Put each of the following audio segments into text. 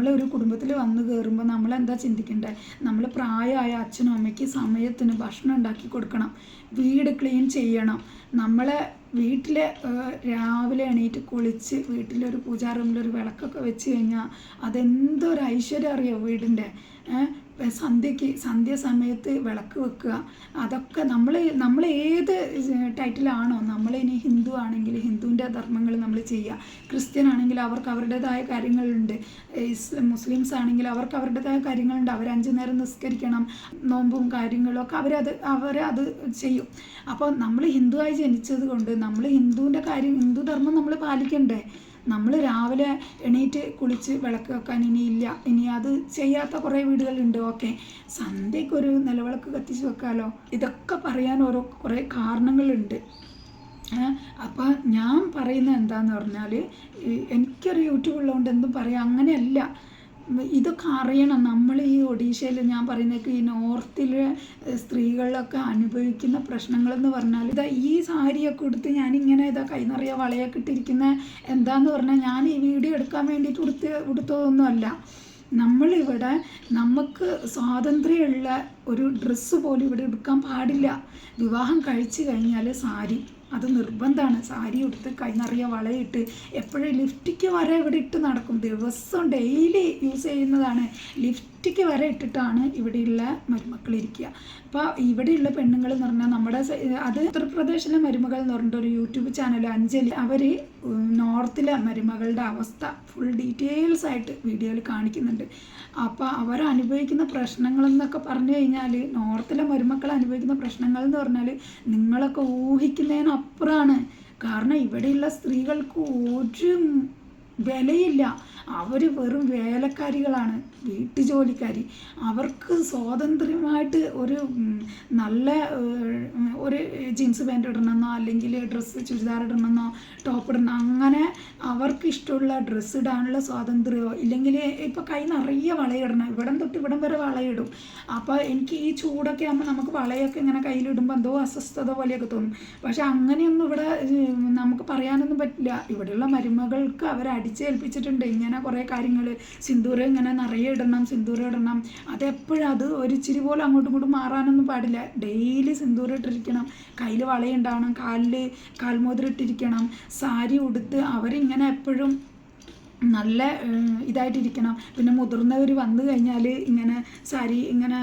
നമ്മൾ ഒരു കുടുംബത്തിൽ വന്നു കയറുമ്പോൾ നമ്മൾ എന്താ ചിന്തിക്കേണ്ടത് നമ്മൾ പ്രായമായ അച്ഛനും അമ്മയ്ക്ക് സമയത്തിന് ഭക്ഷണം ഉണ്ടാക്കി കൊടുക്കണം വീട് ക്ലീൻ ചെയ്യണം. നമ്മളെ വീട്ടിൽ രാവിലെ എണീറ്റ് കുളിച്ച് വീട്ടിലൊരു പൂജാ റൂമിലൊരു വിളക്കൊക്കെ വെച്ച് കഴിഞ്ഞാൽ അതെന്തൊരു ഐശ്വര്യം അറിയോ വീടിന്റെ സന്ധ്യയ്ക്ക് സന്ധ്യ സമയത്ത് വിളക്ക് വെക്കുക. അതൊക്കെ നമ്മൾ നമ്മൾ ഏത് ടൈറ്റിലാണോ നമ്മൾ ഇനി ഹിന്ദു ആണെങ്കിൽ ഹിന്ദുവിന്റെ ധർമ്മങ്ങൾ നമ്മൾ ചെയ്യുക. ക്രിസ്ത്യൻ ആണെങ്കിൽ അവർക്ക് അവരുടേതായ കാര്യങ്ങളുണ്ട്. മുസ്ലിംസ് ആണെങ്കിൽ അവർക്ക് അവരുടേതായ കാര്യങ്ങളുണ്ട്. അവർ അഞ്ചു നേരം നിസ്കരിക്കണം നോമ്പും കാര്യങ്ങളും ഒക്കെ അവരത് അവരത് ചെയ്യും. അപ്പോൾ നമ്മൾ ഹിന്ദുവായി ജനിച്ചത് കൊണ്ട് നമ്മൾ ഹിന്ദുവിന്റെ കാര്യം ഹിന്ദു ധർമ്മം നമ്മൾ പാലിക്കണ്ടേ? നമ്മൾ രാവിലെ എണീറ്റ് കുളിച്ച് വിളക്ക് വെക്കാൻ ഇനിയില്ല ഇനി അത് ചെയ്യാത്ത കുറേ വീടുകളുണ്ട്. ഓക്കെ. സന്ധ്യക്കൊരു നിലവിളക്ക് കത്തിച്ച് വെക്കാമല്ലോ ഇതൊക്കെ പറയാൻ ഓരോ കുറേ കാരണങ്ങളുണ്ട്. അപ്പോൾ ഞാൻ പറയുന്നത് എന്താന്ന് പറഞ്ഞാൽ എനിക്കൊരു യൂട്യൂബ് ഉള്ളതുകൊണ്ട് എന്തും പറയാം. അങ്ങനെയല്ല. ഇതൊക്കെ അറിയണം. നമ്മൾ ഈ ഒഡീഷയിൽ ഞാൻ പറയുന്നത് ഈ നോർത്തിലെ സ്ത്രീകളിലൊക്കെ അനുഭവിക്കുന്ന പ്രശ്നങ്ങളെന്ന് പറഞ്ഞാൽ ഇതാ ഈ സാരിയൊക്കെ എടുത്ത് ഞാനിങ്ങനെ ഇതാ കൈ നിറയെ വളയൊക്കെ ഇട്ടിരിക്കുന്ന എന്താന്ന് പറഞ്ഞാൽ ഞാൻ ഈ വീഡിയോ എടുക്കാൻ വേണ്ടിയിട്ട് ഉടുത്ത് ഉടുത്തതൊന്നുമല്ല. നമ്മളിവിടെ നമുക്ക് സ്വാതന്ത്ര്യമുള്ള ഒരു ഡ്രസ്സ് പോലും ഇവിടെ എടുക്കാൻ പാടില്ല. വിവാഹം കഴിച്ചു കഴിഞ്ഞാൽ സാരി. അത് നിർബന്ധമാണ് സാരി ഉടുത്ത് കൈ നിറയെ വളയിട്ട് എപ്പോഴും ലിഫ്റ്റിക്ക് വരെ ഇവിടെ ഇട്ട് നടക്കും. ദിവസം ഡെയിലി യൂസ് ചെയ്യുന്നതാണ്. ലിഫ്റ്റിക്ക് വരെ ഇട്ടിട്ടാണ് ഇവിടെയുള്ള മരുമക്കൾ ഇരിക്കുക അപ്പോൾ ഇവിടെയുള്ള പെണ്ണുങ്ങൾ എന്ന് പറഞ്ഞാൽ നമ്മുടെ അത് ഉത്തർപ്രദേശിലെ മരുമകൾ എന്ന് പറഞ്ഞിട്ട് ഒരു യൂട്യൂബ് ചാനൽ അഞ്ജലി അവർ നോർത്തിലെ മരുമകളുടെ അവസ്ഥ ഫുൾ ഡീറ്റെയിൽസ് ആയിട്ട് വീഡിയോയിൽ കാണിക്കുന്നുണ്ട്. അപ്പോൾ അവർ അനുഭവിക്കുന്ന പ്രശ്നങ്ങൾ എന്നൊക്കെ പറഞ്ഞു കഴിഞ്ഞാൽ നോർത്തിലെ മരുമക്കൾ അനുഭവിക്കുന്ന പ്രശ്നങ്ങൾ എന്ന് പറഞ്ഞാൽ നിങ്ങളൊക്കെ ഊഹിക്കുന്നതിനപ്പുറമാണ്. കാരണം ഇവിടെയുള്ള സ്ത്രീകൾക്ക് ഒരു വിലയില്ല. അവർ വെറും വേലക്കാരികളാണ് വീട്ടുജോലിക്കാരി. അവർക്ക് സ്വാതന്ത്ര്യമായിട്ട് ഒരു നല്ല ഒരു ജീൻസ് പാന്റ് ഇടണമെന്നോ അല്ലെങ്കിൽ ഡ്രസ്സ് ചുരിദാർ ഇടണമെന്നോ ടോപ്പ് ഇടണം അങ്ങനെ അവർക്ക് ഇഷ്ടമുള്ള ഡ്രസ്സ് ഇടാനുള്ള സ്വാതന്ത്ര്യമോ ഇല്ലെങ്കിൽ ഇപ്പോൾ കൈ നിറയെ വളയിടണം. ഇവിടം തൊട്ട് ഇവിടം വരെ വളയിടും. അപ്പോൾ എനിക്ക് ഈ ചൂടൊക്കെ ആകുമ്പോൾ നമുക്ക് വളയൊക്കെ ഇങ്ങനെ കയ്യിലിടുമ്പോൾ എന്തോ അസ്വസ്ഥത പോലെയൊക്കെ തോന്നും. പക്ഷെ അങ്ങനെയൊന്നും ഇവിടെ നമുക്ക് പറയാനൊന്നും പറ്റില്ല. ഇവിടെയുള്ള മരുമകൾക്ക് അവർ അടിച്ചേൽപ്പിച്ചിട്ടുണ്ട് ഇങ്ങനെ കുറേ കാര്യങ്ങൾ സിന്ദൂരം ഇങ്ങനെ നിറയെ ഇടണം സിന്ദൂരം ഇടണം. അതെപ്പോഴും അത് ഒരു ഇച്ചിരി പോലും അങ്ങോട്ടും ഇങ്ങോട്ടും മാറാനൊന്നും പാടില്ല. ഡെയിലി സിന്ദൂരം ഇട്ടിരിക്കണം. കയ്യിൽ വളയുണ്ടാവണം കാലിൽ കാൽമോതിരം ഇട്ടിരിക്കണം. സാരി ഉടുത്ത് അവരിങ്ങനെ എപ്പോഴും നല്ല ഇതായിട്ടിരിക്കണം. പിന്നെ മുതിർന്നവർ വന്നു കഴിഞ്ഞാൽ ഇങ്ങനെ സാരി ഇങ്ങനെ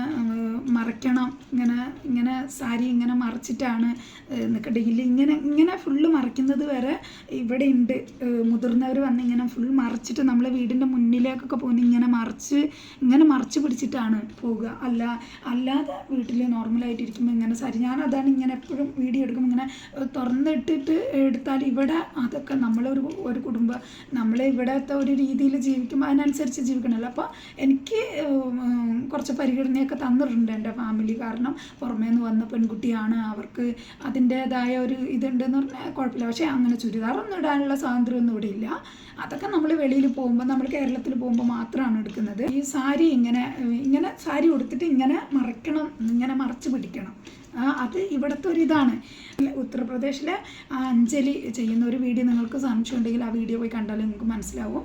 മറയ്ക്കണം. ഇങ്ങനെ ഇങ്ങനെ സാരി ഇങ്ങനെ മറച്ചിട്ടാണ് നിൽക്കണ്ടെങ്കിൽ ഇങ്ങനെ ഇങ്ങനെ ഫുള്ള് മറയ്ക്കുന്നത് വരെ ഇവിടെ ഉണ്ട് മുതിർന്നവർ വന്ന് ഇങ്ങനെ ഫുൾ മറച്ചിട്ട് നമ്മളെ വീടിന്റെ മുന്നിലേക്കൊക്കെ പോകുന്ന ഇങ്ങനെ മറച്ച് ഇങ്ങനെ മറച്ച് പിടിച്ചിട്ടാണ് പോവുക. അല്ല അല്ലാതെ വീട്ടിൽ നോർമലായിട്ടിരിക്കുമ്പോൾ ഇങ്ങനെ സാരി. ഞാൻ അതാണ് ഇങ്ങനെ എപ്പോഴും വീഡിയോ എടുക്കുമ്പോൾ ഇങ്ങനെ തുറന്നിട്ടിട്ട് എടുത്താൽ ഇവിടെ അതൊക്കെ നമ്മളൊരു ഒരു കുടുംബം നമ്മൾ ഇവിടുത്തെ ഒരു രീതിയിൽ ജീവിക്കുമ്പോൾ അതിനനുസരിച്ച് ജീവിക്കണമല്ലോ അപ്പോൾ എനിക്ക് കുറച്ച് പരിഗണനയൊക്കെ തന്നിട്ടുണ്ട് എന്റെ ഫാമിലി കാരണം പുറമേ നിന്ന് വന്ന പെൺകുട്ടിയാണ്. അവർക്ക് അതിന്റേതായ ഒരു ഇതുണ്ടെന്ന് പറഞ്ഞാൽ കുഴപ്പമില്ല. പക്ഷേ അങ്ങനെ ചുരിദാറൊന്നും ഇടാനുള്ള സ്വാതന്ത്ര്യമൊന്നും ഇവിടെ ഇല്ല. അതൊക്കെ നമ്മൾ വെളിയിൽ പോകുമ്പോൾ നമ്മൾ കേരളത്തിൽ പോകുമ്പോൾ മാത്രമാണ് എടുക്കുന്നത്. ഈ സാരി ഇങ്ങനെ ഇങ്ങനെ സാരി ഉടുത്തിട്ട് ഇങ്ങനെ മറയ്ക്കണം ഇങ്ങനെ മറച്ച് പിടിക്കണം. അത് ഇവിടുത്തെ ഒരു ഇതാണ്. ഉത്തർപ്രദേശിലെ അഞ്ജലി ചെയ്യുന്ന ഒരു വീഡിയോ നിങ്ങൾക്ക് സംശയം ഉണ്ടെങ്കിൽ ആ വീഡിയോ പോയി കണ്ടാലും നിങ്ങൾക്ക് മനസ്സിലാവും.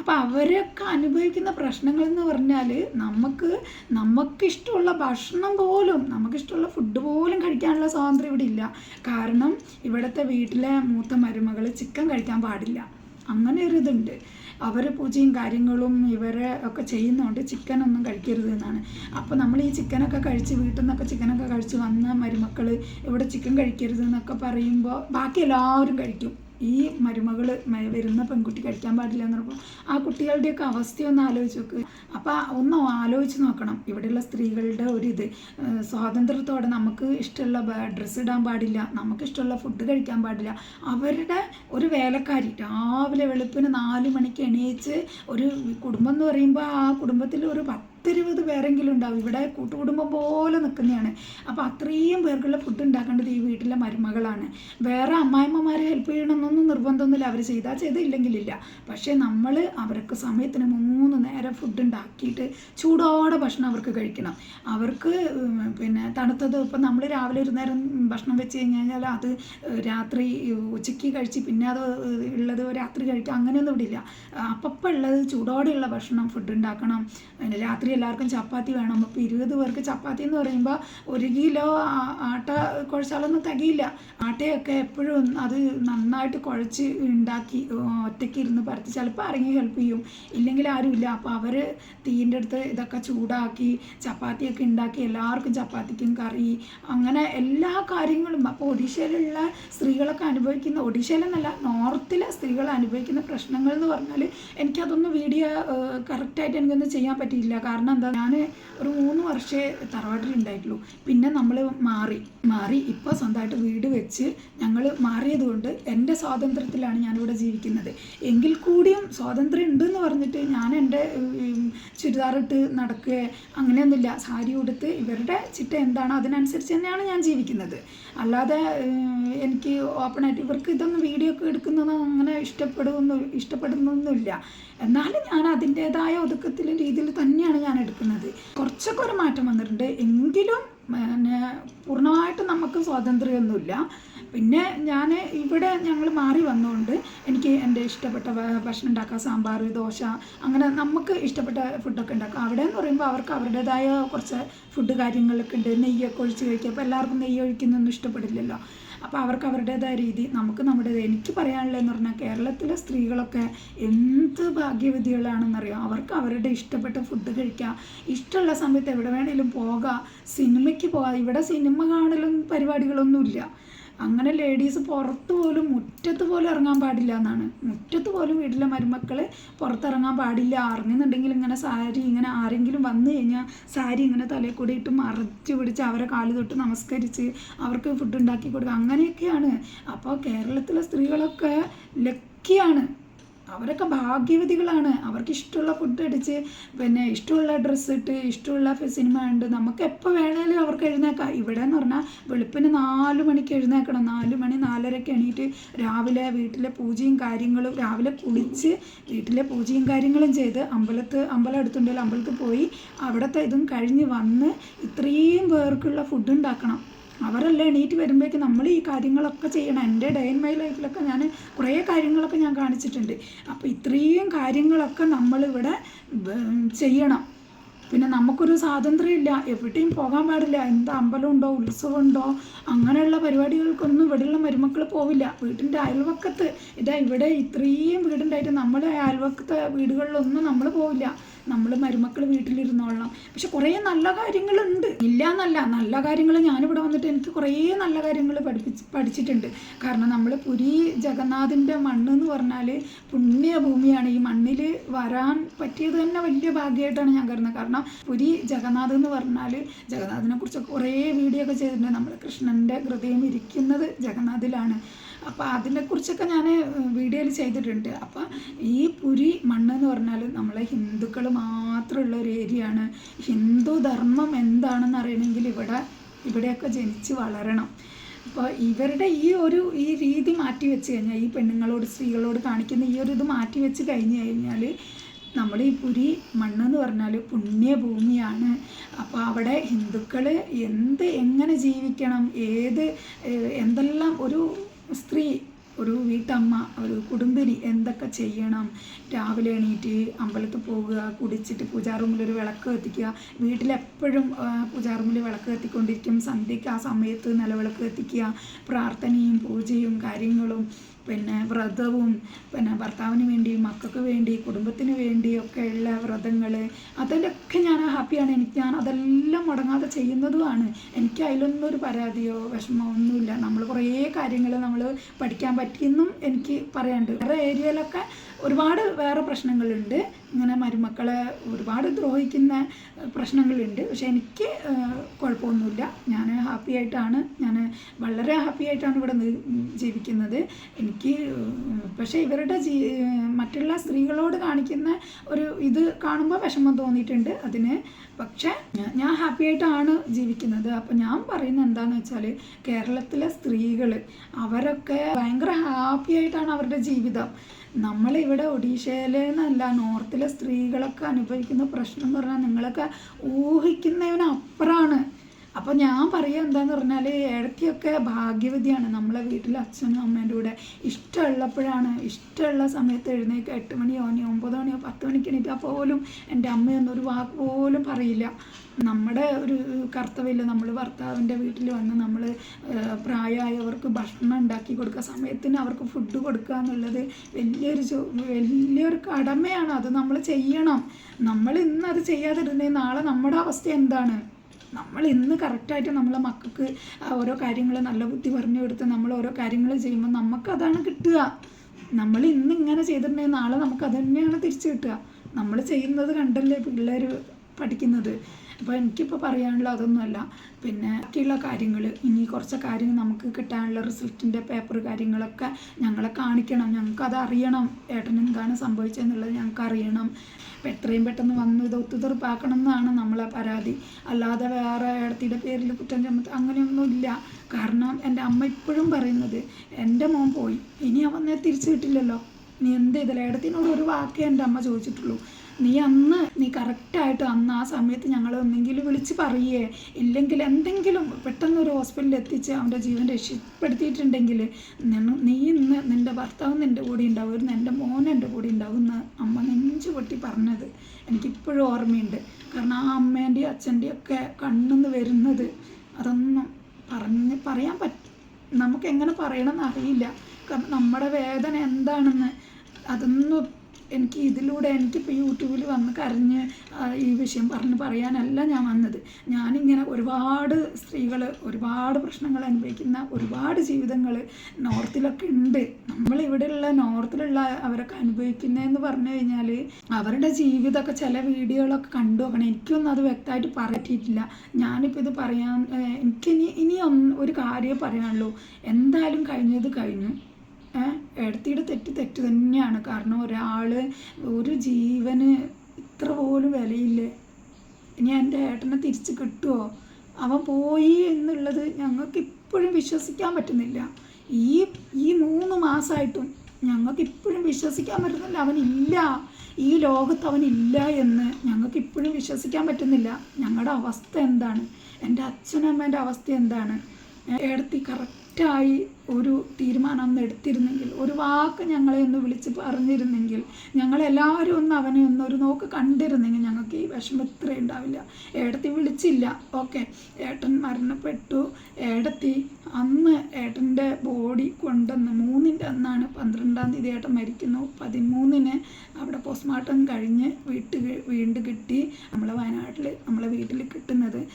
അപ്പോൾ അവരൊക്കെ അനുഭവിക്കുന്ന പ്രശ്നങ്ങൾ എന്ന് പറഞ്ഞാൽ നമുക്ക് നമുക്കിഷ്ടമുള്ള ഭക്ഷണം പോലും നമുക്കിഷ്ടമുള്ള ഫുഡ് പോലും കഴിക്കാനുള്ള സ്വാതന്ത്ര്യം ഇവിടെ ഇല്ല. കാരണം ഇവിടുത്തെ വീട്ടിലെ മൂത്ത മരുമകൾ ചിക്കൻ കഴിക്കാൻ പാടില്ല. അങ്ങനെ ഒരു ഇതുണ്ട്. അവർ പൂജയും കാര്യങ്ങളും ഇവരെ ഒക്കെ ചെയ്യുന്നതുകൊണ്ട് ചിക്കനൊന്നും കഴിക്കരുത് എന്നാണ്. അപ്പോൾ നമ്മൾ ഈ ചിക്കനൊക്കെ കഴിച്ച് വീട്ടിൽ നിന്നൊക്കെ ചിക്കനൊക്കെ കഴിച്ച് വന്ന മരുമക്കൾ ഇവിടെ ചിക്കൻ കഴിക്കരുത് എന്നൊക്കെ പറയുമ്പോൾ ബാക്കി എല്ലാവരും കഴിക്കും. ഈ മരുമകൾ വരുന്ന പെൺകുട്ടി കഴിക്കാൻ പാടില്ല എന്ന് പറയുമ്പോൾ ആ കുട്ടികളുടെയൊക്കെ അവസ്ഥയൊന്ന് ആലോചിച്ച് നോക്ക്. അപ്പോൾ ഒന്ന് ആലോചിച്ച് നോക്കണം. ഇവിടെയുള്ള സ്ത്രീകളുടെ ഒരു ഇത് സ്വാതന്ത്ര്യത്തോടെ നമുക്ക് ഇഷ്ടമുള്ള ഡ്രസ്സ് ഇടാൻ പാടില്ല നമുക്ക് ഇഷ്ടമുള്ള ഫുഡ് കഴിക്കാൻ പാടില്ല. അവരുടെ ഒരു വേലക്കാരി രാവിലെ വെളുപ്പിന് നാല് മണിക്ക് എണീച്ച് ഒരു കുടുംബം എന്ന് പറയുമ്പോൾ ആ കുടുംബത്തിൽ ഒരു പത്ത് പത്തിരുപത് പേരെങ്കിലും ഉണ്ടാവും. ഇവിടെ കൂട്ടുകുടുംബം പോലെ നിൽക്കുന്നതാണ്. അപ്പോൾ അത്രയും പേർക്കുള്ള ഫുഡ് ഉണ്ടാക്കേണ്ടത് ഈ വീട്ടിലെ മരുമകളാണ്. വേറെ അമ്മായിമ്മമാരെ ഹെൽപ്പ് ചെയ്യണമെന്നൊന്നും നിർബന്ധമൊന്നുമില്ല. അവർ ചെയ്താൽ ചെയ്തില്ലെങ്കിലില്ല. പക്ഷേ നമ്മൾ അവർക്ക് സമയത്തിന് മൂന്ന് നേരം ഫുഡ് ഉണ്ടാക്കിയിട്ട് ചൂടോടെ ഭക്ഷണം അവർക്ക് കഴിക്കണം. അവർക്ക് പിന്നെ തണുത്തത് ഇപ്പം നമ്മൾ രാവിലെ ഒരു നേരം ഭക്ഷണം വെച്ച് കഴിഞ്ഞ് കഴിഞ്ഞാൽ അത് രാത്രി ഉച്ചയ്ക്ക് കഴിച്ച് പിന്നെ അത് ഉള്ളത് രാത്രി കഴിക്കുക അങ്ങനെയൊന്നും ഇവിടെ ഇല്ല. അപ്പം ഉള്ളത് ചൂടോടെയുള്ള ഭക്ഷണം ഫുഡ് ഉണ്ടാക്കണം. പിന്നെ രാത്രി എല്ലാവർക്കും ചപ്പാത്തി വേണം. അപ്പോൾ ഇരുപത് പേർക്ക് ചപ്പാത്തി എന്ന് പറയുമ്പോൾ ഒരു കിലോ ആട്ട കുഴച്ചാലൊന്നും തികയില്ല. ആട്ടയൊക്കെ എപ്പോഴും അത് നന്നായിട്ട് കുഴച്ച് ഉണ്ടാക്കി ഒറ്റയ്ക്ക് ഇരുന്ന് പരത്തി ചിലപ്പോൾ ആരെങ്കിലും ഹെൽപ്പ് ചെയ്യും. ഇല്ലെങ്കിൽ ആരുമില്ല. അപ്പോൾ അവർ തീന്റെ അടുത്ത് ഇതൊക്കെ ചൂടാക്കി ചപ്പാത്തിയൊക്കെ ഉണ്ടാക്കി എല്ലാവർക്കും ചപ്പാത്തിക്കും കറി അങ്ങനെ എല്ലാ കാര്യങ്ങളും. അപ്പോൾ ഒഡീഷയിലുള്ള സ്ത്രീകളൊക്കെ അനുഭവിക്കുന്ന ഒഡീഷയിലെന്നല്ല നോർത്തിലെ സ്ത്രീകൾ അനുഭവിക്കുന്ന പ്രശ്നങ്ങൾ എന്ന് പറഞ്ഞാൽ എനിക്കതൊന്നും വീഡിയോ കറക്റ്റായിട്ട് എനിക്കൊന്നും ചെയ്യാൻ പറ്റിയില്ല. കാരണം എന്താ ഞാൻ ഒരു മൂന്ന് വർഷമേ തറവാട്ടിലുണ്ടായിട്ടുള്ളൂ പിന്നെ നമ്മൾ മാറി മാറി ഇപ്പോൾ സ്വന്തമായിട്ട് വീട് വെച്ച് ഞങ്ങൾ മാറിയത് കൊണ്ട് എന്റെ സ്വാതന്ത്ര്യത്തിലാണ് ഞാനിവിടെ ജീവിക്കുന്നത്. എങ്കിൽ കൂടിയും സ്വാതന്ത്ര്യം ഉണ്ടെന്ന് പറഞ്ഞിട്ട് ഞാൻ എന്റെ ചുരിദാറിട്ട് നടക്കുക അങ്ങനെയൊന്നുമില്ല. സാരി ഉടുത്ത് ഇവരുടെ ചിട്ട എന്താണോ അതിനനുസരിച്ച് തന്നെയാണ് ഞാൻ ജീവിക്കുന്നത്. അല്ലാതെ എനിക്ക് ഓപ്പണായിട്ട് ഇവർക്ക് ഇതൊന്നും വീഡിയോ ഒക്കെ എടുക്കുന്നത് അങ്ങനെ ഇഷ്ടപ്പെടുന്നു ഇഷ്ടപ്പെടുന്നൊന്നുമില്ല. എന്നാലും ഞാൻ അതിന്റേതായ ഒതുക്കത്തിലും രീതിയിൽ തന്നെയാണ് ഞാൻ എടുക്കുന്നത്. കുറച്ചൊക്കെ ഒരു മാറ്റം വന്നിട്ടുണ്ട്. എങ്കിലും പിന്നെ പൂർണമായിട്ട് നമുക്ക് സ്വാതന്ത്ര്യമൊന്നുമില്ല. പിന്നെ ഞാൻ ഇവിടെ ഞങ്ങൾ മാറി വന്നുകൊണ്ട് എനിക്ക് എന്റെ ഇഷ്ടപ്പെട്ട ഭക്ഷണം ഉണ്ടാക്കാം. സാമ്പാർ ദോശ അങ്ങനെ നമുക്ക് ഇഷ്ടപ്പെട്ട ഫുഡൊക്കെ ഉണ്ടാക്കാം. അവിടെ എന്ന് പറയുമ്പോൾ അവർക്ക് അവരുടേതായ കുറച്ച് ഫുഡ് കാര്യങ്ങളൊക്കെ ഉണ്ട്. നെയ്യൊക്കെ ഒഴിച്ച് കഴിക്കുക അപ്പോൾ എല്ലാവർക്കും നെയ്യ് ഒഴിക്കുന്നൊന്നും ഇഷ്ടപ്പെടില്ലല്ലോ. അപ്പോൾ അവർക്ക് അവരുടേതായ രീതി നമുക്ക് നമ്മുടെ എനിക്ക് പറയാനുള്ളതെന്ന് പറഞ്ഞാൽ കേരളത്തിലെ സ്ത്രീകളൊക്കെ എന്ത് ഭാഗ്യവിധികളാണെന്നറിയാം? അവർക്ക് അവരുടെ ഇഷ്ടപ്പെട്ട ഫുഡ് കഴിക്കാം. ഇഷ്ടമുള്ള സമയത്ത് എവിടെ വേണേലും പോകാം. സിനിമയ്ക്ക് പോകാം. ഇവിടെ സിനിമ കാണലും പരിപാടികളൊന്നുമില്ല. അങ്ങനെ ലേഡീസ് പുറത്ത് പോലും മുറ്റത്ത് പോലും ഇറങ്ങാൻ പാടില്ല എന്നാണ്. മുറ്റത്ത് പോലും വീട്ടിലെ മരുമക്കൾ പുറത്തിറങ്ങാൻ പാടില്ല. അറിഞ്ഞെന്നുണ്ടെങ്കിൽ ഇങ്ങനെ സാരി ഇങ്ങനെ ആരെങ്കിലും വന്നു കഴിഞ്ഞാൽ സാരി ഇങ്ങനെ തലയിൽ കൂടി ഇട്ട് മറച്ച് പിടിച്ച് അവരെ കാലു തൊട്ട് നമസ്കരിച്ച് അവർക്ക് ഫുഡ് ഉണ്ടാക്കി കൊടുക്കുക. അങ്ങനെയൊക്കെയാണ്. അപ്പോൾ കേരളത്തിലെ സ്ത്രീകളൊക്കെ ലക്കിയാണ്. അവരൊക്കെ ഭാഗ്യവതികളാണ്. അവർക്ക് ഇഷ്ടമുള്ള ഫുഡ് അടിച്ച് പിന്നെ ഇഷ്ടമുള്ള ഡ്രസ്സ് ഇട്ട് ഇഷ്ടമുള്ള സിനിമ ഉണ്ട് നമുക്ക് എപ്പോൾ വേണേലും അവർക്ക് എഴുന്നേക്കാം. ഇവിടെ എന്ന് പറഞ്ഞാൽ വെളുപ്പിന് നാല് മണിക്ക് എഴുന്നേക്കണം. നാല് മണി നാലരയ്ക്ക് എണീറ്റ് രാവിലെ വീട്ടിലെ പൂജയും കാര്യങ്ങളും രാവിലെ കുളിച്ച് വീട്ടിലെ പൂജയും കാര്യങ്ങളും ചെയ്ത് അമ്പലത്ത് അമ്പലം എടുത്തുണ്ടെങ്കിൽ അമ്പലത്തിൽ പോയി അവിടുത്തെ ഇതും കഴിഞ്ഞ് വന്ന് ഇത്രയും പേർക്കുള്ള ഫുഡ് ഉണ്ടാക്കണം. അവരല്ല എണീറ്റ് വരുമ്പോഴേക്കും നമ്മൾ ഈ കാര്യങ്ങളൊക്കെ ചെയ്യണം. എന്റെ ഡേ ഇൻ മൈ ലൈഫിലൊക്കെ ഞാൻ കുറേ കാര്യങ്ങളൊക്കെ ഞാൻ കാണിച്ചിട്ടുണ്ട്. അപ്പോൾ ഇത്രയും കാര്യങ്ങളൊക്കെ നമ്മളിവിടെ ചെയ്യണം. പിന്നെ നമുക്കൊരു സ്വാതന്ത്ര്യമില്ല എവിടെയും പോകാൻ പാടില്ല. എന്ത് അമ്പലമുണ്ടോ ഉത്സവമുണ്ടോ അങ്ങനെയുള്ള പരിപാടികൾക്കൊന്നും ഇവിടെയുള്ള മരുമക്കൾ പോവില്ല. വീട്ടിന്റെ അയൽവക്കത്ത്. ഇതാ ഇവിടെ ഇത്രയും വീടുണ്ടായിട്ട് നമ്മുടെ അയൽവക്കത്തെ വീടുകളിലൊന്നും നമ്മൾ പോവില്ല. നമ്മൾ മരുമക്കൾ വീട്ടിലിരുന്നോളാം പക്ഷെ കുറേ നല്ല കാര്യങ്ങളുണ്ട്. ഇല്ല എന്നല്ല നല്ല കാര്യങ്ങൾ ഞാനിവിടെ വന്നിട്ട് എനിക്ക് കുറേ നല്ല കാര്യങ്ങൾ പഠിപ്പിച്ച് പഠിച്ചിട്ടുണ്ട്. കാരണം നമ്മൾ പുരി ജഗന്നാഥിന്റെ മണ്ണ് എന്ന് പറഞ്ഞാൽ പുണ്യഭൂമിയാണ് ഈ മണ്ണിൽ വരാൻ പറ്റിയത് തന്നെ വലിയ ഭാഗ്യമായിട്ടാണ് ഞാൻ കരുതുന്നത്. കാരണം പുരി ജഗന്നാഥ് എന്ന് പറഞ്ഞാൽ ജഗന്നാഥിനെ കുറിച്ചൊക്കെ കുറേ വീഡിയോ ഒക്കെ ചെയ്തിട്ടുണ്ട്. നമ്മൾ കൃഷ്ണന്റെ ഹൃദയം ഇരിക്കുന്നത് ജഗന്നാഥിലാണ്. അപ്പോൾ അതിനെക്കുറിച്ചൊക്കെ ഞാൻ വീഡിയോയിൽ ചെയ്തിട്ടുണ്ട്. അപ്പോൾ ഈ പുരി മണ്ണ് എന്ന് പറഞ്ഞാൽ നമ്മളെ ഹിന്ദുക്കൾ മാത്രമുള്ള ഒരു ഏരിയയാണ്. ഹിന്ദു ധർമ്മം എന്താണെന്ന് അറിയണമെങ്കിൽ ഇവിടെ ഇവിടെയൊക്കെ ജനിച്ച് വളരണം. അപ്പോൾ ഇവരുടെ ഈ ഒരു ഈ രീതി മാറ്റി വെച്ച് കഴിഞ്ഞാൽ ഈ പെണ്ണുങ്ങളോട് സ്ത്രീകളോട് കാണിക്കുന്ന ഈ ഒരു ഇത് മാറ്റി വെച്ച് കഴിഞ്ഞ് കഴിഞ്ഞാൽ നമ്മുടെ ഈ പുരി മണ്ണെന്ന് പറഞ്ഞാൽ പുണ്യഭൂമിയാണ്. അപ്പോൾ അവിടെ ഹിന്ദുക്കൾ എന്ത് എങ്ങനെ ജീവിക്കണം ഏത് എന്തെല്ലാം ഒരു സ്ത്രീ ഒരു വീട്ടമ്മ ഒരു കുടുംബിനി എന്തൊക്കെ ചെയ്യണം? രാവിലെ എണീറ്റ് അമ്പലത്തിൽ പോവുക കുടിച്ചിട്ട് പൂജാ റൂമിൽ ഒരു വിളക്ക് കത്തിക്കുക. വീട്ടിലെപ്പോഴും പൂജാ റൂമിൽ വിളക്ക് കത്തിക്കൊണ്ടിരിക്കും. സന്ധ്യയ്ക്ക് ആ സമയത്ത് നിലവിളക്ക് കത്തിക്കുക. പ്രാർത്ഥനയും പൂജയും കാര്യങ്ങളും പിന്നെ വ്രതവും പിന്നെ ഭർത്താവിന് വേണ്ടി മക്കൾക്ക് വേണ്ടി കുടുംബത്തിന് വേണ്ടിയൊക്കെയുള്ള വ്രതങ്ങൾ അതിലൊക്കെ ഞാൻ ഹാപ്പിയാണ്. എനിക്ക് ഞാൻ അതെല്ലാം മുടങ്ങാതെ ചെയ്യുന്നതുമാണ് എനിക്ക് അതിലൊന്നും ഒരു പരാതിയോ വിഷമമോ ഒന്നുമില്ല. നമ്മൾ കുറേ കാര്യങ്ങൾ നമ്മൾ പഠിക്കാൻ പറ്റിയെന്നും എനിക്ക് പറയാനുണ്ട്. വേറെ ഏരിയയിലൊക്കെ ഒരുപാട് വേറെ പ്രശ്നങ്ങളുണ്ട്. ഇങ്ങനെ മരുമക്കളെ ഒരുപാട് ദ്രോഹിക്കുന്ന പ്രശ്നങ്ങളുണ്ട്. പക്ഷെ എനിക്ക് കുഴപ്പമൊന്നുമില്ല. ഞാൻ ഹാപ്പി ആയിട്ടാണ്. ഞാൻ വളരെ ഹാപ്പി ആയിട്ടാണ് ഇവിടെ ജീവിക്കുന്നത്. എനിക്ക് പക്ഷേ ഇവരുടെ ജീ മറ്റുള്ള സ്ത്രീകളോട് കാണിക്കുന്ന ഒരു ഇത് കാണുമ്പോൾ വിഷമം തോന്നിയിട്ടുണ്ട്. അതിന് പക്ഷേ ഞാൻ ഹാപ്പി ആയിട്ടാണ് ജീവിക്കുന്നത്. അപ്പം ഞാൻ പറയുന്നത് എന്താണെന്ന് വെച്ചാൽ കേരളത്തിലെ സ്ത്രീകൾ അവരൊക്കെ ഭയങ്കര ഹാപ്പി ആയിട്ടാണ് അവരുടെ ജീവിതം. നമ്മളിവിടെ ഒഡീഷയിലെ എന്നല്ല നോർത്തിലെ സ്ത്രീകളൊക്കെ അനുഭവിക്കുന്ന പ്രശ്നം എന്ന് പറഞ്ഞാൽ നിങ്ങളൊക്കെ ഊഹിക്കുന്നതിനപ്പുറമാണ് അപ്പോൾ ഞാൻ പറയുക എന്താന്ന് പറഞ്ഞാൽ ഇടയ്ക്കൊക്കെ ഭാഗ്യവതിയാണ് നമ്മളെ വീട്ടിൽ അച്ഛനും അമ്മേന്റെ കൂടെ. ഇഷ്ടമുള്ളപ്പോഴാണ് ഇഷ്ടമുള്ള സമയത്ത് എഴുന്നേൽക്കുക. എട്ട് മണിയോ ഇനി ഒമ്പത് മണിയോ പത്ത് മണിക്ക് എണീറ്റാൽ പോലും എന്റെ അമ്മയൊന്നും ഒരു വാക്ക് പോലും പറയില്ല. നമ്മുടെ ഒരു കർത്തവ്യമില്ല. നമ്മൾ ഭർത്താവിന്റെ വീട്ടിൽ വന്ന് നമ്മൾ പ്രായമായവർക്ക് ഭക്ഷണം ഉണ്ടാക്കി കൊടുക്കുക. സമയത്തിന് അവർക്ക് ഫുഡ് കൊടുക്കുക എന്നുള്ളത് വലിയൊരു വലിയൊരു കടമയാണ്. അത് നമ്മൾ ചെയ്യണം. നമ്മൾ ഇന്ന് അത് ചെയ്യാതിരുന്നെങ്കിൽ നാളെ നമ്മുടെ അവസ്ഥ എന്താണ്? നമ്മൾ ഇന്ന് കറക്റ്റായിട്ട് നമ്മളെ മക്കൾക്ക് ഓരോ കാര്യങ്ങൾ നല്ല ബുദ്ധി പറഞ്ഞു കൊടുത്ത് നമ്മൾ ഓരോ കാര്യങ്ങൾ ചെയ്യുമ്പോൾ നമുക്ക് അതാണ് കിട്ടുക. നമ്മൾ ഇന്ന് ഇങ്ങനെ ചെയ്തിട്ടുണ്ടെങ്കിൽ നാളെ നമുക്ക് അത് തന്നെയാണ് തിരിച്ചു കിട്ടുക. നമ്മൾ ചെയ്യുന്നത് കണ്ടല്ലേ പിള്ളേർ പഠിക്കുന്നത്? അപ്പോൾ എനിക്കിപ്പോൾ പറയാനുള്ള അതൊന്നുമല്ല. പിന്നെ ബാക്കിയുള്ള കാര്യങ്ങൾ ഇനി കുറച്ച് കാര്യങ്ങൾ നമുക്ക് കിട്ടാനുള്ള റിസൾട്ടിന്റെ പേപ്പർ കാര്യങ്ങളൊക്കെ ഞങ്ങളെ കാണിക്കണം. ഞങ്ങൾക്കത് അറിയണം. ഏട്ടൻ എന്താണ് സംഭവിച്ചതെന്നുള്ളത് ഞങ്ങൾക്ക് അറിയണം. അപ്പം എത്രയും പെട്ടെന്ന് വന്ന് ഇത് ഒത്തുതീർപ്പാക്കണം എന്നാണ് നമ്മളെ പരാതി. അല്ലാതെ വേറെ ഏടത്തിയുടെ പേരിൽ കുറ്റം ചുമത്ത് അങ്ങനെയൊന്നുമില്ല. കാരണം എന്റെ അമ്മ ഇപ്പോഴും പറയുന്നത് എന്റെ മോൻ പോയി. ഇനി അവനെ തിരിച്ചു കിട്ടില്ലല്ലോ. നീ എന്ത് ചെയ്തില്ല? ഏടത്തിനോട് ഒരു വാക്കേ എന്റെ അമ്മ ചോദിച്ചിട്ടുള്ളൂ. നീ അന്ന് നീ കറക്റ്റായിട്ട് അന്ന് ആ സമയത്ത് ഞങ്ങൾ ഒന്നെങ്കിലും വിളിച്ച് പറയേ. ഇല്ലെങ്കിൽ എന്തെങ്കിലും പെട്ടെന്ന് ഒരു ഹോസ്പിറ്റലിൽ എത്തിച്ച് അവന്റെ ജീവൻ രക്ഷപ്പെടുത്തിയിട്ടുണ്ടെങ്കിൽ നീ ഇന്ന് നിന്റെ ഭർത്താവ് നിന്റെ കൂടെ ഉണ്ടാവും. എന്റെ മോൻ എന്റെ കൂടെ ഉണ്ടാവും എന്ന് അമ്മ നെഞ്ചു പൊട്ടി പറഞ്ഞത്. എനിക്കിപ്പോഴും ഓർമ്മയുണ്ട്. കാരണം ആ അമ്മേന്റെയും അച്ഛന്റെയും ഒക്കെ കണ്ണെന്ന് വരുന്നത് അതൊന്നും പറഞ്ഞ് പറയാൻ പറ്റും നമുക്ക് എങ്ങനെ പറയണമെന്ന് അറിയില്ല. കാരണം നമ്മുടെ വേദന എന്താണെന്ന് അതൊന്നും എനിക്ക് ഇതിലൂടെ എനിക്കിപ്പോൾ യൂട്യൂബിൽ വന്ന് കരഞ്ഞ് ഈ വിഷയം പറഞ്ഞ് പറയാനല്ല ഞാൻ വന്നത്. ഞാനിങ്ങനെ ഒരുപാട് സ്ത്രീകൾ ഒരുപാട് പ്രശ്നങ്ങൾ അനുഭവിക്കുന്ന ഒരുപാട് ജീവിതങ്ങൾ നോർത്തിലൊക്കെ ഉണ്ട്. നമ്മളിവിടെയുള്ള നോർത്തിലുള്ള അവരൊക്കെ അനുഭവിക്കുന്നതെന്ന് പറഞ്ഞു കഴിഞ്ഞാൽ അവരുടെ ജീവിതമൊക്കെ ചില വീഡിയോകളൊക്കെ കണ്ടു നോക്കണം. എനിക്കൊന്നും അത് വ്യക്തമായിട്ട് പറ്റിയിട്ടില്ല ഞാനിപ്പോൾ ഇത് പറയാൻ എനിക്കിനി ഇനി ഒരു കാര്യമേ പറയാനുള്ളൂ. എന്തായാലും കഴിഞ്ഞത് കഴിഞ്ഞു. എടുത്തിയുടെ തെറ്റ് തെറ്റ് തന്നെയാണ്. കാരണം ഒരാൾ ഒരു ജീവന് ഇത്ര പോലും വിലയില്ലേ. ഇനി എന്റെ ഏട്ടനെ തിരിച്ച് കിട്ടുമോ അവൻ പോയി എന്നുള്ളത് ഞങ്ങൾക്ക് ഇപ്പോഴും വിശ്വസിക്കാൻ പറ്റുന്നില്ല. ഈ ഈ മൂന്ന് മാസമായിട്ടും ഞങ്ങൾക്ക് ഇപ്പോഴും വിശ്വസിക്കാൻ പറ്റുന്നില്ല. അവനില്ല ഈ ലോകത്ത് അവനില്ല എന്ന് ഞങ്ങൾക്ക് ഇപ്പോഴും വിശ്വസിക്കാൻ പറ്റുന്നില്ല. ഞങ്ങളുടെ അവസ്ഥ എന്താണ്? എന്റെ അച്ഛനമ്മേന്റെ അവസ്ഥ എന്താണ്? എടുത്തി കറക്റ്റായി ഒരു തീരുമാനം അന്ന് എടുത്തിരുന്നെങ്കിൽ ഒരു വാക്ക് ഞങ്ങളെ ഒന്ന് വിളിച്ച് പറഞ്ഞിരുന്നെങ്കിൽ ഞങ്ങളെല്ലാവരും ഒന്ന് അവനെ ഒന്ന് ഒരു നോക്ക് കണ്ടിരുന്നെങ്കിൽ ഞങ്ങൾക്ക് ഈ വിഷമം ഇത്ര ഉണ്ടാവില്ല. ഏടത്തി വിളിച്ചില്ല. ഓക്കെ. ഏട്ടൻ മരണപ്പെട്ടു. ഏടത്തി അന്ന് ഏട്ടന്റെ ബോഡി കൊണ്ടുവന്ന് മൂന്നിന്റെ അന്നാണ് പന്ത്രണ്ടാം തീയതി ഏട്ടൻ മരിക്കുന്നു. പതിമൂന്നിന് അവിടെ പോസ്റ്റ്മോർട്ടം കഴിഞ്ഞ് വീട്ടിൽ വീണ്ടും കിട്ടി. നമ്മളെ വയനാട്ടിൽ നമ്മളെ വീട്ടിൽ കിട്ടുന്നത്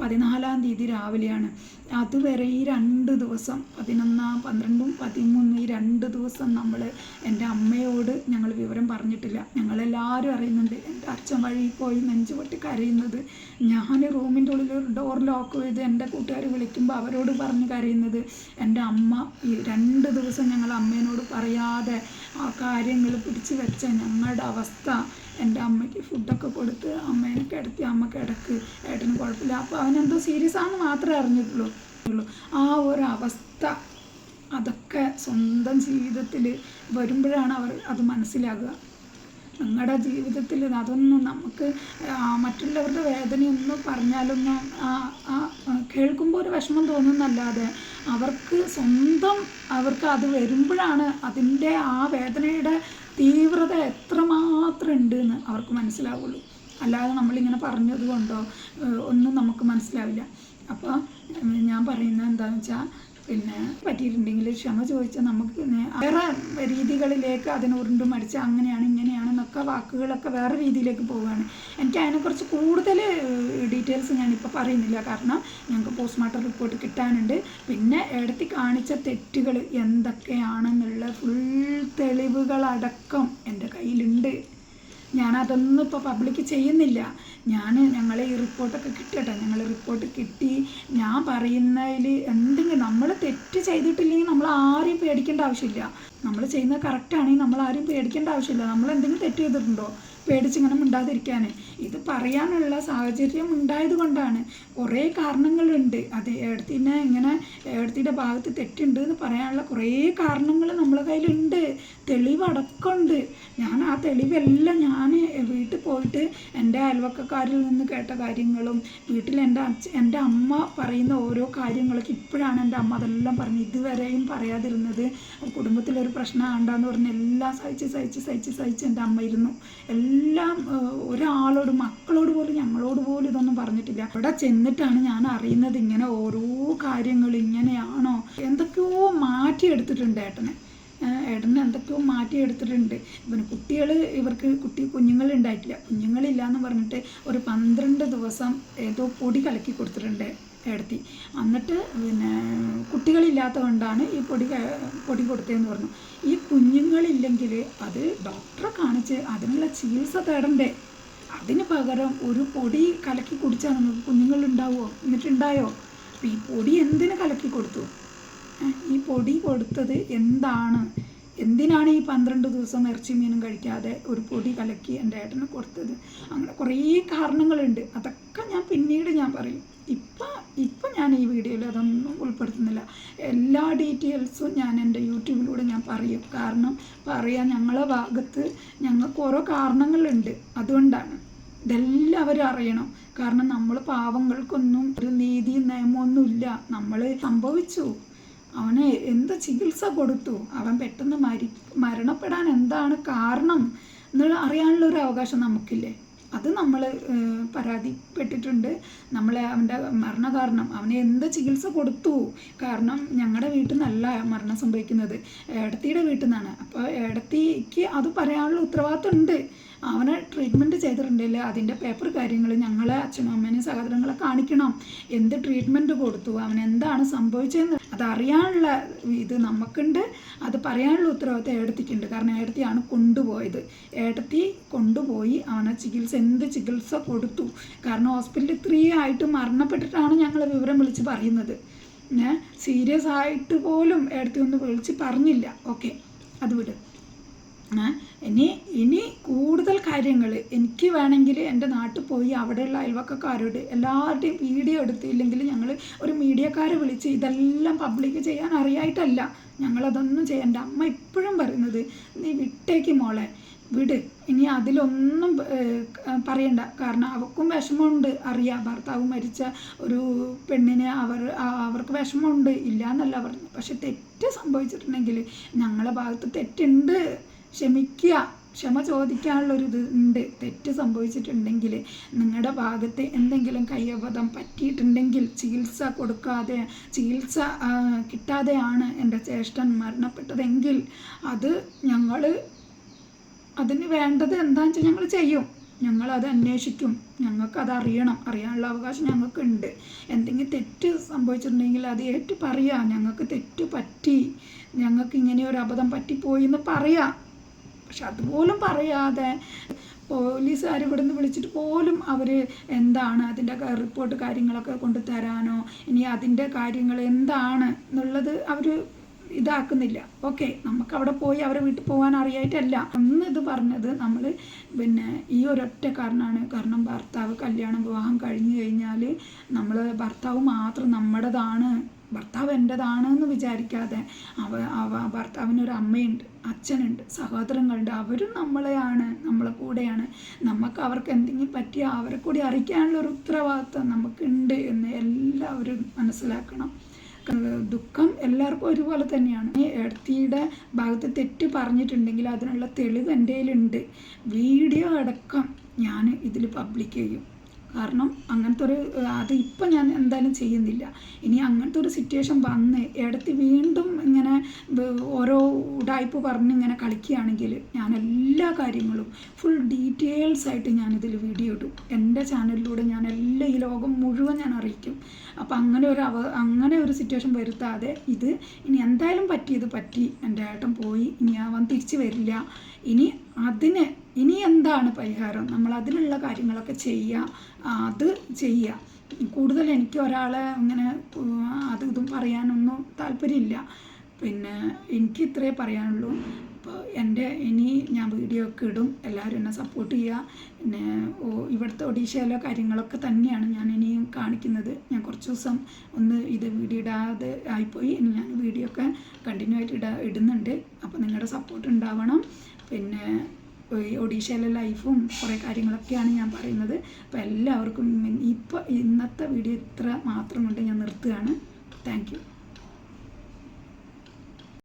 പതിനാലാം തീയതി രാവിലെയാണ്. അതുവരെ ഈ രണ്ട് ദിവസം പതിനൊന്നാം പന്ത്രണ്ടും പതിമൂന്നും ഈ രണ്ട് ദിവസം നമ്മൾ എന്റെ അമ്മയോട് ഞങ്ങൾ വിവരം പറഞ്ഞിട്ടില്ല. ഞങ്ങളെല്ലാവരും അറിയുന്നുണ്ട് എന്റെ അച്ഛൻ വഴി പോയി നെഞ്ചു പൊട്ടി കരയുന്നത്. ഞാൻ റൂമിന്റെ ഉള്ളിൽ ഡോർ ലോക്ക് ചെയ്ത് എന്റെ കൂട്ടുകാർ വിളിക്കുമ്പോൾ അവരോട് പറഞ്ഞ് കരയുന്നത് എന്റെ അമ്മ ഈ രണ്ട് ദിവസം ഞങ്ങൾ അമ്മേനോട് പറയാതെ ആ കാര്യങ്ങൾ പിടിച്ചു വെച്ച ഞങ്ങളുടെ അവസ്ഥ. എന്റെ അമ്മയ്ക്ക് ഫുഡൊക്കെ കൊടുത്ത് അമ്മേനെ കിടത്തി അമ്മ കിടക്ക്. ഏട്ടന് കുഴപ്പമില്ല. അപ്പോൾ അവനെന്തോ സീരിയസ് ആണെന്ന് മാത്രമേ അറിഞ്ഞിട്ടുള്ളൂ. ആ ഒരു അവസ്ഥ അതൊക്കെ സ്വന്തം ജീവിതത്തിൽ വരുമ്പോഴാണ് അവർ അത് മനസ്സിലാകുക നിങ്ങളുടെ ജീവിതത്തിൽ അതൊന്നും നമുക്ക് മറ്റുള്ളവരുടെ വേദനയൊന്നും പറഞ്ഞാലൊന്നും കേൾക്കുമ്പോൾ ഒരു വിഷമം തോന്നുന്നല്ലാതെ അവർക്ക് സ്വന്തം അവർക്ക് അത് വരുമ്പോഴാണ് അതിന്റെ ആ വേദനയുടെ തീവ്രത എത്രമാത്രം ഉണ്ട് എന്ന് അവർക്ക് മനസ്സിലാവുള്ളൂ. അല്ലാതെ നമ്മളിങ്ങനെ പറഞ്ഞത് കൊണ്ടോ ഒന്നും നമുക്ക് മനസ്സിലാവില്ല. അപ്പോൾ ഞാൻ പറയുന്നത് എന്താണെന്ന് വെച്ചാൽ പിന്നെ പറ്റിയിട്ടുണ്ടെങ്കിൽ ക്ഷമ ചോദിച്ചാൽ നമുക്ക് വേറെ രീതികളിലേക്ക് അതിനെ ഉരുണ്ടും അടിച്ച് അങ്ങനെയാണ് ഇങ്ങനെയാണെന്നൊക്കെ വാക്കുകളൊക്കെ വേറെ രീതിയിലേക്ക് പോവുകയാണ്. എനിക്ക് അതിനെക്കുറിച്ച് കൂടുതൽ ഡീറ്റെയിൽസ് ഞാനിപ്പോൾ പറയുന്നില്ല. കാരണം ഞങ്ങൾക്ക് പോസ്റ്റ്മോർട്ടം റിപ്പോർട്ട് കിട്ടാനുണ്ട്. പിന്നെ എടുത്തി കാണിച്ച തെറ്റുകൾ എന്തൊക്കെയാണെന്നുള്ള ഫുൾ തെളിവുകളടക്കം എന്റെ കയ്യിലുണ്ട്. ഞാനതൊന്നും ഇപ്പോൾ പബ്ലിക് ചെയ്യുന്നില്ല. ഞാൻ ഞങ്ങളെ ഈ റിപ്പോർട്ടൊക്കെ കിട്ടട്ടെ ഞങ്ങൾ റിപ്പോർട്ട് കിട്ടി. ഞാൻ പറയുന്നതിൽ എന്തെങ്കിലും നമ്മൾ തെറ്റ് ചെയ്തിട്ടില്ലെങ്കിൽ നമ്മൾ ആരെയും പേടിക്കേണ്ട ആവശ്യമില്ല. നമ്മൾ ചെയ്യുന്നത് കറക്റ്റാണെങ്കിൽ നമ്മൾ ആരെയും പേടിക്കേണ്ട ആവശ്യമില്ല. നമ്മൾ എന്തെങ്കിലും തെറ്റ് ചെയ്തിട്ടുണ്ടോ? പേടിച്ചിങ്ങനെ മിണ്ടാതിരിക്കാൻ ഇത് പറയാനുള്ള സാഹചര്യം ഉണ്ടായത് കൊണ്ടാണ്. കുറേ കാരണങ്ങളുണ്ട്. അത് ഏടത്തിനെ ഇങ്ങനെ എടുത്തിന്റെ ഭാഗത്ത് തെറ്റുണ്ട് എന്ന് പറയാനുള്ള കുറേ കാരണങ്ങൾ നമ്മളെ കയ്യിലുണ്ട്. തെളിവടക്കമുണ്ട് ഞാൻ ആ തെളിവെല്ലാം ഞാൻ വീട്ടിൽ പോയിട്ട് എന്റെ അയൽവക്കക്കാരിൽ നിന്ന് കേട്ട കാര്യങ്ങളും വീട്ടിൽ എന്റെ അച്ഛ എന്റെ അമ്മ പറയുന്ന ഓരോ കാര്യങ്ങളൊക്കെ ഇപ്പോഴാണ് എന്റെ അമ്മ അതെല്ലാം പറഞ്ഞത് ഇതുവരെയും പറയാതിരുന്നത്. കുടുംബത്തിലൊരു പ്രശ്നം ആണ്ടാന്ന് പറഞ്ഞ് എല്ലാം സഹിച്ച് സഹിച്ച് സഹിച്ച് സഹിച്ച് എന്റെ അമ്മ ഇരുന്നു. എല്ലാം ഏഹ്, ഒരാളോട് മക്കളോട് പോലും ഞങ്ങളോട് പോലും ഇതൊന്നും പറഞ്ഞിട്ടില്ല. അവിടെ ചെന്നിട്ടാണ് ഞാൻ അറിയുന്നത് ഇങ്ങനെ ഓരോ കാര്യങ്ങൾ ഇങ്ങനെയാണോ? എന്തൊക്കെയോ മാറ്റിയെടുത്തിട്ടുണ്ട് ഏട്ടനെ. ഏട്ടനെ എന്തൊക്കെയോ മാറ്റിയെടുത്തിട്ടുണ്ട്. പിന്നെ കുട്ടികൾ ഇവർക്ക് കുട്ടി കുഞ്ഞുങ്ങൾ ഉണ്ടായിട്ടില്ല. കുഞ്ഞുങ്ങളില്ല എന്ന് പറഞ്ഞിട്ട് ഒരു പന്ത്രണ്ട് ദിവസം ഏതോ പൊടി കലക്കി കൊടുത്തിട്ടുണ്ട്. ഏടത്തി എന്നിട്ട് പിന്നെ കുട്ടികളില്ലാത്തത് കൊണ്ടാണ് ഈ പൊടി പൊടി കൊടുത്തതെന്ന് പറഞ്ഞു. ഈ കുഞ്ഞുങ്ങളില്ലെങ്കിൽ അത് ഡോക്ടറെ കാണിച്ച് അതിനുള്ള ചികിത്സ തേടണ്ടേ? അതിന് പകരം ഒരു പൊടി കലക്കി കുടിച്ചാൽ നമുക്ക് കുഞ്ഞുങ്ങളുണ്ടാവുമോ? എന്നിട്ടുണ്ടായോ? അപ്പം ഈ പൊടി എന്തിനു കലക്കി കൊടുത്തു? ഈ പൊടി കൊടുത്തത് എന്താണ്? എന്തിനാണ് ഈ പന്ത്രണ്ട് ദിവസം ഇറച്ചി മീനും കഴിക്കാതെ ഒരു പൊടി കലക്കി എന്റെ ഏട്ടന് കൊടുത്തത്? അങ്ങനെ കുറേ കാരണങ്ങളുണ്ട്. അതൊക്കെ ഞാൻ പിന്നീട് ഞാൻ പറയും. ഇപ്പം ഇപ്പം ഞാൻ ഈ വീഡിയോയിൽ അതൊന്നും ഉൾപ്പെടുത്തുന്നില്ല. എല്ലാ ഡീറ്റെയിൽസും ഞാൻ എന്റെ യൂട്യൂബിലൂടെ ഞാൻ പറയും. കാരണം പറയാൻ ഞങ്ങളെ ഭാഗത്ത് ഞങ്ങൾക്ക് ഓരോ കാരണങ്ങളുണ്ട്. അതുകൊണ്ടാണ്. ഇതെല്ലാവരും അറിയണം. കാരണം നമ്മൾ പാവങ്ങൾക്കൊന്നും ഒരു നീതിയും നിയമമൊന്നുമില്ല. നമ്മൾ സംഭവിച്ചു. അവന് എന്ത് ചികിത്സ കൊടുത്തു? അവൻ പെട്ടെന്ന് മരി മരണപ്പെടാൻ എന്താണ് കാരണം എന്നുള്ള അറിയാനുള്ള ഒരു അവകാശം നമുക്കില്ലേ? അത് നമ്മൾ പരാതിപ്പെട്ടിട്ടുണ്ട്. നമ്മൾ അവന്റെ മരണകാരണം അവനെ എന്ത് ചികിത്സ കൊടുത്തു? കാരണം ഞങ്ങളുടെ വീട്ടിൽ നിന്നല്ല മരണം സംഭവിക്കുന്നത്. ഏടത്തിയുടെ വീട്ടിൽ നിന്നാണ് അപ്പോൾ ഏടത്തിക്ക് അത് പറയാനുള്ള ഉത്തരവാദിത്വം ഉണ്ട് അവനെ ട്രീറ്റ്മെന്റ് ചെയ്തിട്ടുണ്ടെങ്കിൽ അതിന്റെ പേപ്പർ കാര്യങ്ങൾ ഞങ്ങളെ അച്ഛനും അമ്മേനെയും സഹോദരങ്ങളെ കാണിക്കണം. എന്ത് ട്രീറ്റ്മെന്റ് കൊടുത്തു? അവൻ എന്താണ് സംഭവിച്ചതെന്ന് അതറിയാനുള്ള ഇത് നമുക്കുണ്ട്. അത് പറയാനുള്ള ഉത്തരവാദിത്വം ഏടത്തിക്കുണ്ട്. കാരണം ഏടത്തിയാണ് കൊണ്ടുപോയത്. ഏടത്തി കൊണ്ടുപോയി. അവനെ ചികിത്സ എന്ത് ചികിത്സ കൊടുത്തു? കാരണം ഹോസ്പിറ്റലിൽ ത്രീ ആയിട്ട് മരണപ്പെട്ടിട്ടാണ് ഞങ്ങൾ വിവരം വിളിച്ച് പറയുന്നത്. സീരിയസ് ആയിട്ട് പോലും ഏടത്തി ഒന്ന് വിളിച്ച് പറഞ്ഞില്ല. ഓക്കെ. അത് വിട്. ഇനി ഇനി കൂടുതൽ കാര്യങ്ങൾ. എനിക്ക് വേണമെങ്കിൽ എന്റെ നാട്ടിൽ പോയി അവിടെയുള്ള അയൽവക്കക്കാരോട് എല്ലാവരുടെയും വീഡിയോ എടുത്തില്ലെങ്കിൽ ഞങ്ങൾ ഒരു മീഡിയക്കാരെ വിളിച്ച് ഇതെല്ലാം പബ്ലിക് ചെയ്യാൻ അറിയായിട്ടല്ല. ഞങ്ങളതൊന്നും ചെയ്യേണ്ട. അമ്മ ഇപ്പോഴും പറയുന്നത് നീ വിട്ടേക്ക് മോളെ. വിട്. ഇനി അതിലൊന്നും പറയണ്ട. കാരണം അവർക്കും വിഷമമുണ്ട്. അറിയാം ഭർത്താവ് മരിച്ച ഒരു പെണ്ണിനെ അവർ അവർക്ക് വിഷമമുണ്ട്. ഇല്ല എന്നല്ല പറഞ്ഞു. പക്ഷെ തെറ്റ് സംഭവിച്ചിട്ടുണ്ടെങ്കിൽ ഞങ്ങളെ ഭാഗത്ത് തെറ്റുണ്ട് ക്ഷമിക്കുക. ക്ഷമ ചോദിക്കാനുള്ളൊരു ഇത് ഉണ്ട്. തെറ്റ് സംഭവിച്ചിട്ടുണ്ടെങ്കിൽ നിങ്ങളുടെ ഭാഗത്ത് എന്തെങ്കിലും കയ്യബദ്ധം പറ്റിയിട്ടുണ്ടെങ്കിൽ ചികിത്സ കൊടുക്കാതെ ചികിത്സ കിട്ടാതെയാണ് എന്റെ ചേഷ്ടൻ മരണപ്പെട്ടതെങ്കിൽ അത് ഞങ്ങൾ അതിന് വേണ്ടത് എന്താണെന്ന് വെച്ചാൽ ഞങ്ങൾ ചെയ്യും. ഞങ്ങളത് അന്വേഷിക്കും. ഞങ്ങൾക്കത് അറിയണം. അറിയാനുള്ള അവകാശം ഞങ്ങൾക്കുണ്ട്. എന്തെങ്കിലും തെറ്റ് സംഭവിച്ചിട്ടുണ്ടെങ്കിൽ അത് ഏറ്റു പറയാം. ഞങ്ങൾക്ക് തെറ്റ് പറ്റി. ഞങ്ങൾക്ക് ഇങ്ങനെ ഒരു അബദ്ധം പറ്റിപ്പോയി എന്ന് പറയാം. പക്ഷെ അതുപോലും പറയാതെ പോലീസുകാർ ഇവിടെ നിന്ന് വിളിച്ചിട്ട് പോലും അവർ എന്താണ് അതിന്റെ റിപ്പോർട്ട് കാര്യങ്ങളൊക്കെ കൊണ്ടു തരാനോ ഇനി അതിന്റെ കാര്യങ്ങൾ എന്താണ് എന്നുള്ളത് അവർ ഇതാക്കുന്നില്ല. ഓക്കെ നമുക്ക് അവിടെ പോയി അവരെ വീട്ടിൽ പോകാൻ അറിയായിട്ടല്ല. അന്ന് ഇത് പറഞ്ഞത് നമ്മൾ പിന്നെ ഈ ഒരൊറ്റ കാരണമാണ്. കാരണം ഭർത്താവ് കല്യാണം വിവാഹം കഴിഞ്ഞു കഴിഞ്ഞാൽ നമ്മൾ ഭർത്താവ് മാത്രം നമ്മുടേതാണ്. ഭർത്താവ് എന്റെതാണ് എന്ന് വിചാരിക്കാതെ അവ അവ ഭർത്താവിനൊരു അമ്മയുണ്ട് അച്ഛനുണ്ട് സഹോദരങ്ങളുണ്ട്. അവരും നമ്മളെയാണ് നമ്മളെ കൂടെയാണ്. നമുക്ക് അവർക്ക് എന്തെങ്കിലും പറ്റിയാൽ അവരെ കൂടി അറിയിക്കാനുള്ള ഒരു ഉത്തരവാദിത്വം നമുക്കുണ്ട് എന്ന് എല്ലാവരും മനസ്സിലാക്കണം. ദുഃഖം എല്ലാവർക്കും ഒരുപോലെ തന്നെയാണ്. എടത്തിയുടെ ഭാഗത്ത് തെറ്റ് പറഞ്ഞിട്ടുണ്ടെങ്കിൽ അതിനുള്ള തെളിവ് എന്റെ കയ്യിലുണ്ട്. വീഡിയോ അടക്കം ഞാൻ ഇതിൽ പബ്ലിക് ചെയ്യും. കാരണം അങ്ങനത്തെ ഒരു അത് ഇപ്പം ഞാൻ എന്തായാലും ചെയ്യുന്നില്ല. ഇനി അങ്ങനത്തെ ഒരു സിറ്റുവേഷൻ വന്ന് ഇടത്ത് വീണ്ടും ഇങ്ങനെ ഓരോ ഉടായ്പ് പറഞ്ഞ് ഇങ്ങനെ കളിക്കുകയാണെങ്കിൽ ഞാൻ എല്ലാ കാര്യങ്ങളും ഫുൾ ഡീറ്റെയിൽസ് ആയിട്ട് ഞാനിതിൽ വീഡിയോ ഇടും. എന്റെ ചാനലിലൂടെ ഞാൻ എല്ലാ ഈ ലോകം മുഴുവൻ ഞാൻ അറിയിക്കും. അപ്പം അങ്ങനെ ഒരു അവ അങ്ങനെ ഒരു സിറ്റുവേഷൻ വരുത്താതെ ഇത് ഇനി എന്തായാലും പറ്റിയത് പറ്റി. എന്റെ ഏട്ടൻ പോയി ഇനി അവൻ തിരിച്ചു വരില്ല. ഇനി അതിന് ഇനി എന്താണ് പരിഹാരം? നമ്മൾ അതിലുള്ള കാര്യങ്ങളൊക്കെ ചെയ്യുക അത് ചെയ്യുക. കൂടുതൽ എനിക്ക് ഒരാളെ അങ്ങനെ അത് ഇതും പറയാനൊന്നും താല്പര്യമില്ല. പിന്നെ എനിക്ക് ഇത്രേ പറയാനുള്ളൂ. അപ്പോൾ എന്റെ ഇനി ഞാൻ വീഡിയോ ഒക്കെ ഇടും. എല്ലാവരും എന്നെ സപ്പോർട്ട് ചെയ്യുക. പിന്നെ ഇവിടുത്തെ ഒഡീഷയിലെ കാര്യങ്ങളൊക്കെ തന്നെയാണ് ഞാൻ ഇനിയും കാണിക്കുന്നത്. ഞാൻ കുറച്ച് ദിവസം ഒന്ന് ഇത് വീഡിയോ ഇടാതെ ആയിപ്പോയി. ഇനി ഞാൻ വീഡിയോ ഒക്കെ കണ്ടിന്യൂ ആയിട്ട് ഇടാ ഇടുന്നുണ്ട്. അപ്പോൾ നിങ്ങളുടെ സപ്പോർട്ട് ഉണ്ടാവണം. പിന്നെ ഒഡീഷയിലെ ലൈഫും കുറേ കാര്യങ്ങളൊക്കെയാണ് ഞാൻ പറയുന്നത്. അപ്പോൾ എല്ലാവർക്കും ഇപ്പോൾ ഇന്നത്തെ വീഡിയോ ഇത്ര മാത്രം കൊണ്ട് ഞാൻ നിർത്തുകയാണ്. താങ്ക്